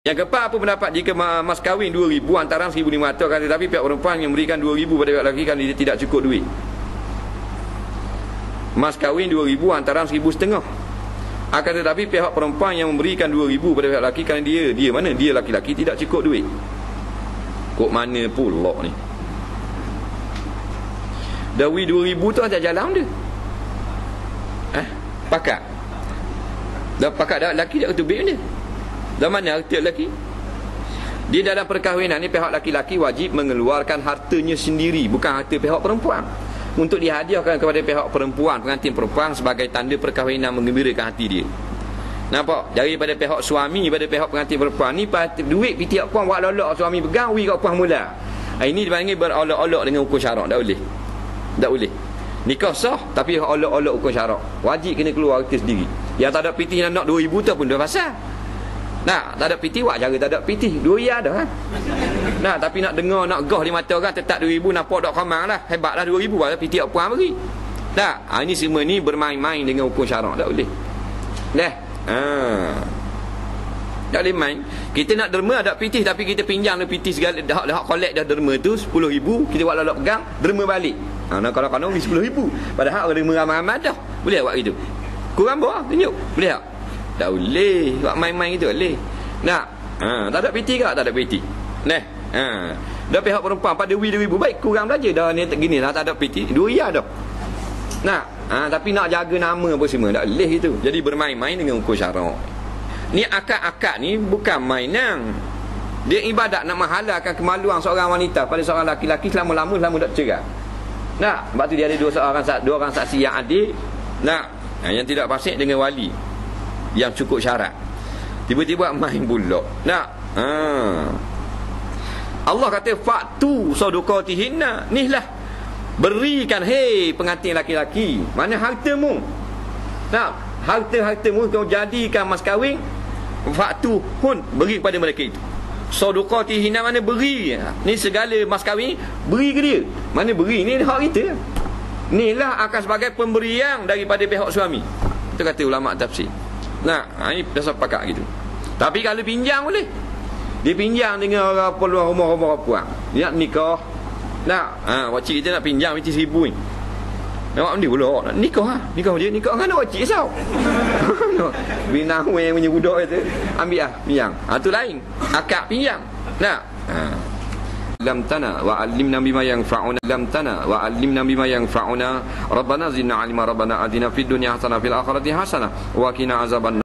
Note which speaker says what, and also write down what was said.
Speaker 1: Yang keempat apa pendapat jika mas kahwin 2000 antara 1500 kan tetapi pihak perempuan yang memberikan 2000 pada pihak lelaki kan dia tidak cukup duit. Mas kahwin 2000 antara 1500. Akan tetapi pihak perempuan yang memberikan 2000 pada pihak lelaki kan dia dia mana dia laki-laki tidak cukup duit. Kok mana pula ni? Dawi 2000 tu ada jalan dia. Eh, pakat. Dah pakat dah lelaki dah ketubik dia. Dan mana harta lelaki? Di dalam perkahwinan ni pihak laki-laki wajib mengeluarkan hartanya sendiri bukan harta pihak perempuan untuk dihadiahkan kepada pihak perempuan pengantin perempuan sebagai tanda perkahwinan mengembirakan hati dia. Nampak? Daripada pihak suami pada pihak pengantin perempuan ni duit piti puan buat lolok suami pegang wi kat puan mula. Ha, ini dipanggil berolok-olok dengan hukum syarak tak boleh. Tak boleh. Nikah sah tapi olok-olok hukum syarak. Wajib kena keluar harta sendiri. Yang tak ada piti nak 2000 tu pun dah pasal. Nah, tak ada piti buat cara tak ada piti. Dua ya ada ha. Nah, tapi nak dengar nak gah di mata orang tetap 2000 nampak dak kamang lah. Hebatlah 2000 lah piti apa puan bagi. Tak, ha, ini semua ni bermain-main dengan hukum syarak tak boleh. Dah. Ha. Tak boleh main. Kita nak derma ada piti tapi kita pinjam le piti segala dah dah collect dah derma tu 10000 kita buat lalat pegang derma balik. Ha, nak kalau kalau 10000 padahal derma ramai-ramai dah. Boleh buat gitu. Kurang bawah tunjuk. Boleh tak? Tak boleh. Buat main-main gitu boleh. Nak. Ha, tak ada PT ke? Tak ada PT. Nah. Ha. Dah pihak perempuan pada wi ribu baik kurang belajar dah ni gini lah tak ada PT. Dua ya dah. Nak. Ha, tapi nak jaga nama apa semua tak boleh itu. Jadi bermain-main dengan hukum syarak. Ni akad-akad ni bukan mainan. Dia ibadat nak menghalalkan kemaluan seorang wanita pada seorang laki-laki selama-lama selama tak cerai. Nak. Sebab tu dia ada dua seorang dua orang saksi yang adil. Nak. Ha, yang tidak fasik dengan wali yang cukup syarat. Tiba-tiba main bulak nak? Ha. Allah kata faktu sadaqatihinna. Lah berikan hei pengantin laki-laki mana hartamu? Nak? Harta-hartamu kau jadikan mas kahwin faktu pun beri kepada mereka itu. Sadaqatihinna mana beri. Ni segala mas kahwin beri ke dia? Mana beri? Ni hak kita. Inilah akan sebagai pemberian daripada pihak suami. Itu kata ulama tafsir Nah, ha, ini biasa pakak gitu. Tapi kalau pinjam boleh. Dia pinjam dengan orang peluang rumah-rumah puan. Dia nak nikah. Nak, ha, wacik kita nak pinjam mesti seribu ni. Nampak ni pula nak nikah ha? Nikah dia nikah kan wacik sao? Bina yang punya budak itu ambil ah pinjam. Ha tu lain. Akak pinjam. Nak. Ha علمتنا وعلمنا بما ينفعنا علمتنا وعلمنا بما ينفعنا. ربنا زدنا علما ربنا آتنا في الدنيا حسنة في الآخرة حسنة وقنا عذاب النار.